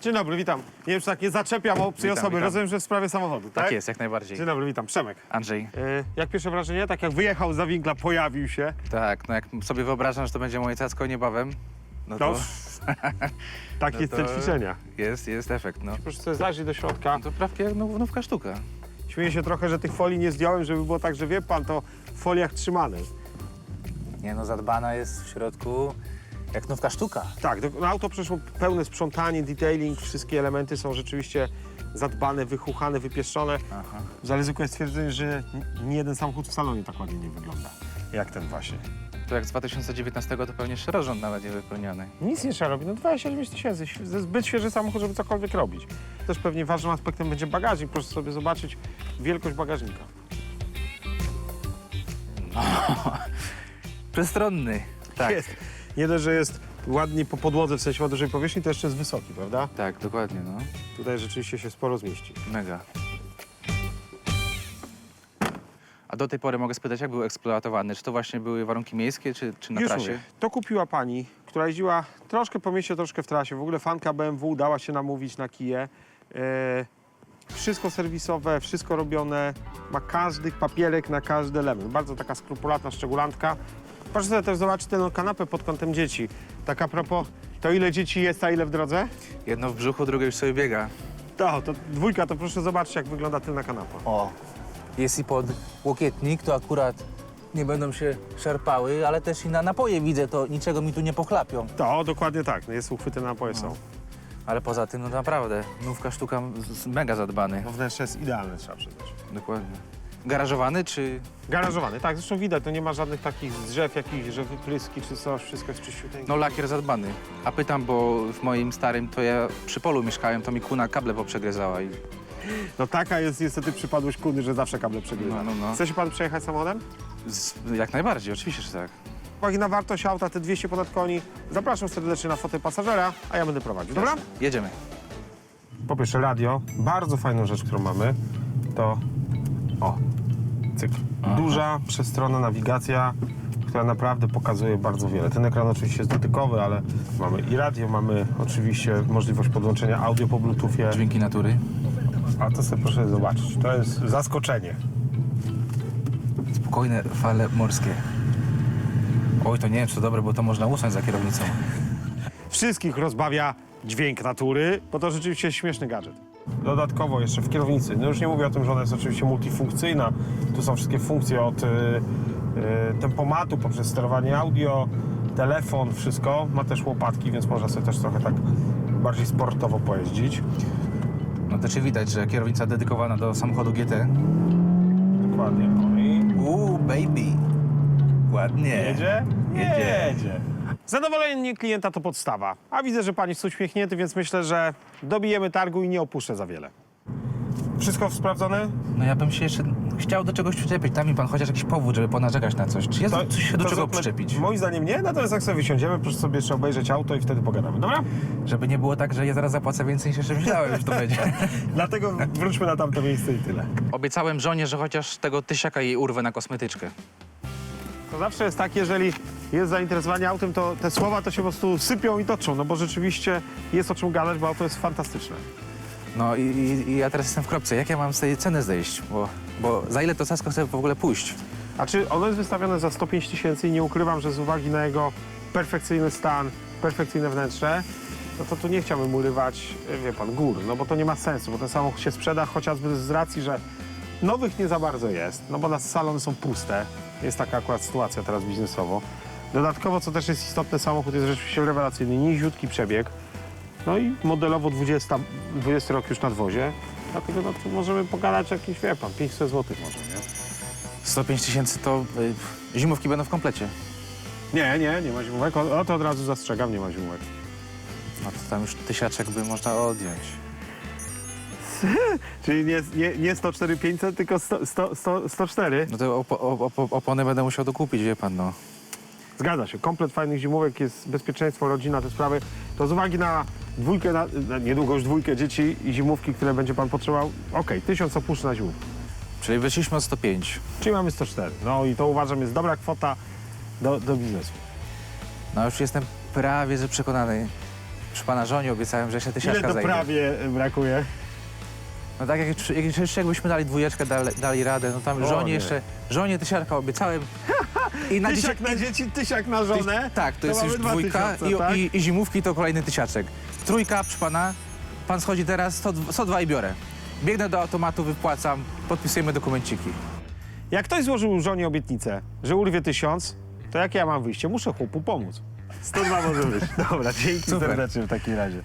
Dzień dobry, witam. Nie wiem, czy tak nie zaczepiam obcej Witam, osoby. witam. Rozumiem, że w sprawie samochodu, tak? Tak jest, jak najbardziej. Dzień dobry, witam. Przemek. Andrzej. E, jak pierwsze wrażenie? Tak jak wyjechał za winkla, pojawił się. Tak, no jak sobie wyobrażam, że to będzie moje cacko niebawem, no No, to tak no jest to cel ćwiczenia. jest, jest efekt, no. Proszę sobie zajrzeć do środka. No to prawdzie no, nówka sztuka. Śmieję się trochę, że tych folii nie zdjąłem, żeby było tak, że wie pan, to w foliach trzymane. Nie no, zadbana jest w środku jak nówka sztuka. Tak, do, no auto przeszło pełne sprzątanie, detailing, wszystkie elementy są rzeczywiście zadbane, wychuchane, wypieszczone. Aha. Jest stwierdzenie, że n- nie jeden samochód w salonie tak ładnie nie wygląda. Jak ten właśnie. To jak z 2019 to pewnie szerorząd nawet nie wypełniony. Nic nie trzeba robić, no 29 tysięcy, jest zbyt świeży samochód, żeby cokolwiek robić. Też pewnie ważnym aspektem będzie bagażnik, proszę sobie zobaczyć wielkość bagażnika. Przestronny. Tak, Jest. Nie dość, że jest ładnie po podłodze, w sensie ma dużej powierzchni, to jeszcze jest wysoki, prawda? tak, dokładnie, no. Tutaj rzeczywiście się sporo zmieści. Mega. A do tej pory mogę spytać, jak był eksploatowany? Czy to właśnie były warunki miejskie, czy, czy na Już trasie? mówię, to kupiła pani, która jeździła troszkę po mieście, troszkę w trasie. W ogóle fanka BMW dała się namówić na kije. E, wszystko serwisowe, wszystko robione. Ma każdy papierek na każdy element. Bardzo taka skrupulatna szczególantka. Proszę sobie też zobaczyć tę kanapę pod kątem dzieci. Tak a propos, to ile dzieci jest, a ile w drodze? Jedno w brzuchu, drugie już sobie biega. To, to dwójka, to proszę zobaczyć, jak wygląda tylna kanapa. O, jest i pod łokietnik, to akurat nie będą się szarpały, ale też i na napoje widzę, to niczego mi tu nie pochlapią. To, dokładnie tak. No jest uchwyty na napoje są. Ale poza tym, no naprawdę, nówka sztuka z- z- mega zadbany. No wnętrze jest idealne, trzeba przyznać. Dokładnie. Garażowany czy... Garażowany, tak, zresztą widać, to nie ma żadnych takich drzew, jakichś, że wypryski czy coś, wszystko jest czyściuteńkie. No lakier zadbany. A pytam, bo w moim starym to ja przy polu mieszkałem, to mi kuna kable poprzegryzała i... No taka jest niestety przypadłość kuny, że zawsze kable przegrywa. No, no, no. Chce się pan przejechać samochodem? Z, jak najbardziej, oczywiście, że tak. Uwagi na wartość auta, te 200 ponad koni, zapraszam serdecznie na fotę pasażera, a ja będę prowadził, dobra? Jedziemy. Po pierwsze radio, bardzo fajną rzecz, którą mamy, to o, cyk. Duża, przestronna nawigacja, która naprawdę pokazuje bardzo wiele. Ten ekran oczywiście jest dotykowy, ale mamy i radio, mamy oczywiście możliwość podłączenia audio po bluetoothie. Dźwięki natury. A to sobie proszę zobaczyć, to jest zaskoczenie. Spokojne fale morskie. Oj, to nie wiem, czy to dobre, bo to można usnąć za kierownicą. Wszystkich rozbawia dźwięk natury, bo to rzeczywiście śmieszny gadżet. Dodatkowo jeszcze w kierownicy, no już nie mówię o tym, że ona jest oczywiście multifunkcyjna, tu są wszystkie funkcje od y, y, tempomatu poprzez sterowanie audio, telefon, wszystko. Ma też łopatki, więc można sobie też trochę tak bardziej sportowo pojeździć. No to czy widać, że kierownica dedykowana do samochodu GT. Dokładnie. No i Uuu, baby. Ładnie. jedzie? Jedzie. Zadowolenie klienta to podstawa, a widzę, że pani jest uśmiechnięty, więc myślę, że dobijemy targu i nie opuszczę za wiele. Wszystko sprawdzone? No ja bym się jeszcze chciał do czegoś przyczepić. Tam mi pan chociaż jakiś powód, żeby ponarzekać na coś. Czy jest coś się do to czego zaple- przyczepić? Moim zdaniem nie, natomiast jak sobie wysiądziemy, proszę sobie jeszcze obejrzeć auto i wtedy pogadamy, dobra? Żeby nie było tak, że ja zaraz zapłacę więcej niż jeszcze myślałem, że to będzie. Dlatego wróćmy na tamto miejsce i tyle. Obiecałem żonie, że chociaż tego tysiaka jej urwę na kosmetyczkę. To zawsze jest tak, jeżeli jest zainteresowanie autem, to te słowa to się po prostu sypią i toczą, no bo rzeczywiście jest o czym gadać, bo auto jest fantastyczne. No i, i, i ja teraz jestem w kropce. Jak ja mam z tej ceny zejść? Bo, bo za ile to Sasko chce w ogóle pójść? A czy ono jest wystawione za 105 tysięcy i nie ukrywam, że z uwagi na jego perfekcyjny stan, perfekcyjne wnętrze, no to tu nie chciałbym urywać, wie pan, gór, no bo to nie ma sensu, bo ten samochód się sprzeda chociażby z racji, że nowych nie za bardzo jest, no bo nas salony są puste. Jest taka akurat sytuacja teraz biznesowo. Dodatkowo, co też jest istotne, samochód jest rzeczywiście rewelacyjny, niziutki przebieg. No i modelowo 20, 20 rok już na dwozie. Dlatego no, tu możemy pogadać jakieś, wie pan, 500 zł może, nie? 105 tysięcy to y, zimówki będą w komplecie. Nie, nie, nie ma zimówek. O, o to od razu zastrzegam, nie ma zimówek. No to tam już tysiaczek by można odjąć. Czyli nie, nie, nie 104 500, tylko 100, 100, 100, 104. No to opo, opo, opony będę musiał dokupić, wie pan, no. Zgadza się. Komplet fajnych zimówek jest bezpieczeństwo, rodzina, te sprawy. To z uwagi na dwójkę, na, na niedługo już dwójkę dzieci i zimówki, które będzie pan potrzebował, okej, tysiąc opuszczę na zimówkę. Czyli wyszliśmy od 105. Czyli mamy 104. No i to uważam jest dobra kwota do, do biznesu. No już jestem prawie że przekonany. Przy pana żonie obiecałem, że tysiączka Ile to zajdzie. prawie brakuje? No tak, jak, jak, jeszcze jakbyśmy dali dwójeczkę, dali, dali radę, no tam O, żonie nie. jeszcze, żonie tysiarka obiecałem. I na Tysiak na dzieci, tysiak na żonę? Tak, to, To jest mamy już dwa dwójka tysiące, i, tak? i, i zimówki to kolejny tysiaczek. Trójka, przy pana, pan schodzi teraz, 100, 102 i biorę. Biegnę do automatu, wypłacam, podpisujemy dokumenciki. Jak ktoś złożył żonie obietnicę, że urwie tysiąc, to jakie ja mam wyjście? Muszę chłopu pomóc. 102 może być. Dobra, dzięki Super. serdecznie w takim razie.